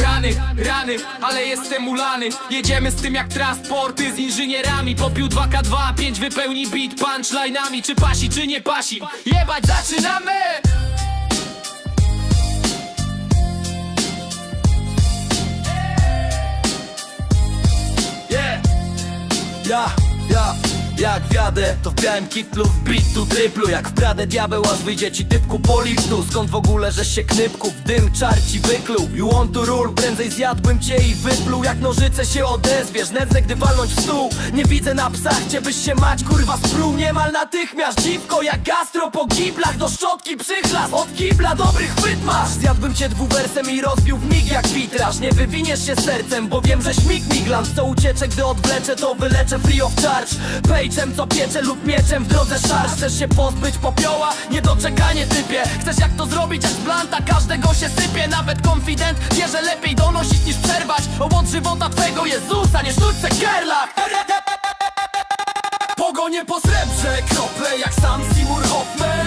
Rany, rany, ale jestem ulany Jedziemy z tym jak transporty z inżynierami Popił 2K2, 5 wypełni beat punchline'ami Czy pasi, czy nie pasi? Jebać, zaczynamy! Yeah. Ja, jak wiadę, to w białym kitlu w bitu tryplu Jak w diabeł, aż wyjdzie ci typku po liptu Skąd w ogóle, żeś się knypku w dym czarci wykluł? You want to rule, prędzej zjadłbym cię i wypluł. Jak nożyce się odezwiesz, nędzę gdy walnąć w stół. Nie widzę na psach, cię byś się mać, kurwa sprół. Niemal natychmiast, dziwko jak gastro po giblach Do szczotki przychlas, od kibla dobry chwyt masz. Zjadłbym cię dwuwersem i rozbił w mig jak witraż. Nie wywiniesz się sercem, bo wiem, że śmig miglant Co uciecze, gdy odwleczę, to wyleczę free of charge Pejczem co piecze lub mieczem w drodze szarż Chcesz się pozbyć popioła? Niedoczekanie typie. Chcesz jak to zrobić? Jak z blanta? Każdego się sypie. Nawet konfident wie, że lepiej donosić niż przerwać. Owoc żywota twego Jezusa, nie sztućce kerlach Pogonie po srebrze, krople jak sam Seymour Hoffman.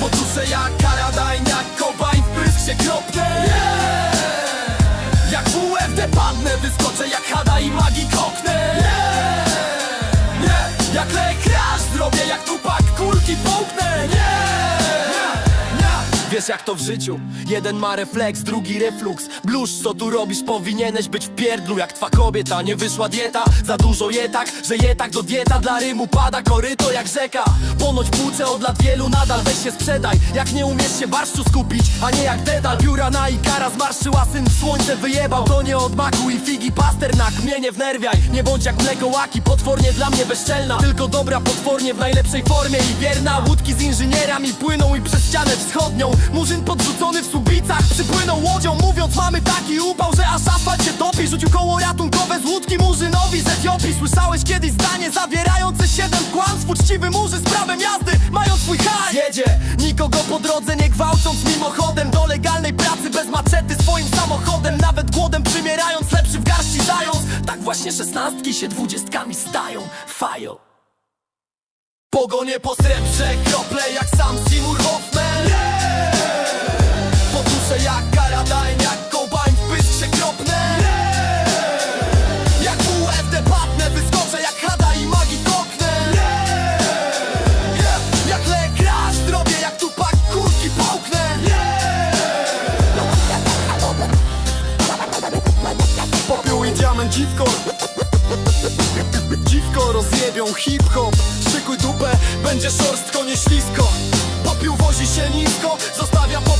Poduszę jak Karadine, jak Cobain, w pysk się kropnę Jak WFD padnę, wyskoczę jak Hada i magii koknę Wiesz jak to w życiu? Jeden ma refleks, drugi reflux. Blusz, co tu robisz? Powinieneś być w pierdlu. Jak twa kobieta, nie wyszła dieta. Za dużo je tak, że je tak do dieta Dla rymu pada koryto jak rzeka. Ponoć płuczę od lat wielu nadal Weź się sprzedaj, jak nie umiesz się barszczu skupić A nie jak dedal, pióra na ikara Zmarszyła syn słońce wyjebał. To nie od maku i figi pasternak Mnie nie wnerwiaj, nie bądź jak mleko łaki Potwornie dla mnie bezczelna. Tylko dobra potwornie w najlepszej formie i wierna. Łódki z inżynierami płyną i przez ścianę wschodnią Murzyn podrzucony w subicach Przypłynął łodzią mówiąc mamy taki upał Że aż asfalt się topi. Rzucił koło ratunkowe z łódki Murzynowi z Etiopii. Słyszałeś kiedyś zdanie zawierające siedem kłamstw? Uczciwy murzy z prawem jazdy mają swój haj Jedzie, nikogo po drodze nie gwałcąc mimochodem Do legalnej pracy bez maczety swoim samochodem Nawet głodem przymierając lepszy w garści zając. Tak właśnie szesnastki się dwudziestkami stają. Fajo. Pogonie po srebrze, krople jak Dziwko. Dziwko rozjebią hip-hop. Szykuj dupę, będzie szorstko, nie ślisko. Popiół wozi się nisko, zostawia po